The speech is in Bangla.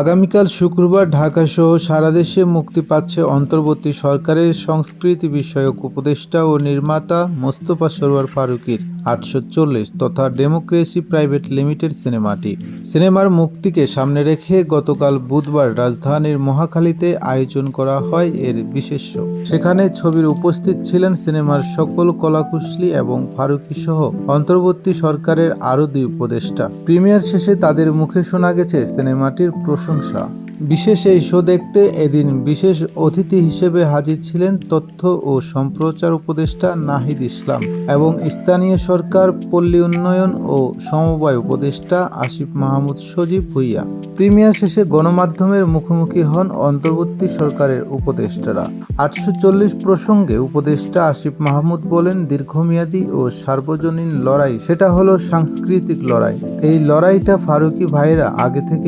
আগামীকাল শুক্রবার ঢাকাসহ সারা দেশে মুক্তি পাচ্ছে অন্তর্বর্তী সরকারের সংস্কৃতি বিষয়ক উপদেষ্টা ও নির্মাতা মোস্তফা সরোয়ার ফারুকীর। আটশো চল্লিশ তথা ডেমোক্রেসি প্রাইভেট লিমিটেড সিনেমাটি। সিনেমার মুক্তিকে সামনে রেখে গতকাল বুধবার রাজধানীর মহাখালীতে আয়োজন করা হয় এর বিশেষ সেখানে ছবির উপস্থিত ছিলেন সিনেমার সকল কলাকুশলী এবং ফারুকী সহ অন্তর্বর্তী সরকারের আরও দুই উপদেষ্টা। প্রিমিয়ার শেষে তাদের মুখে শোনা গেছে সিনেমাটির প্রশংসা। বিশেষ এই শো দেখতে এদিন বিশেষ অতিথি হিসেবে হাজির ছিলেন তথ্য ও সম্প্রচার উপদেষ্টা নাহিদ ইসলাম এবং স্থানীয় সরকার, পল্লী উন্নয়ন ও সমবায় উপদেষ্টা আসিফ মাহমুদ সজীব ভুইয়া। প্রিমিয়ার শেষে গণমাধ্যমের মুখোমুখি হন অন্তর্বর্তী সরকারের উপদেষ্টারা। আটশো চল্লিশ প্রসঙ্গে উপদেষ্টা আসিফ মাহমুদ বলেন, দীর্ঘমেয়াদী ও সার্বজনীন লড়াই, সেটা হলো সাংস্কৃতিক লড়াই। এই লড়াইটা ফারুকী ভাইয়েরা আগে থেকে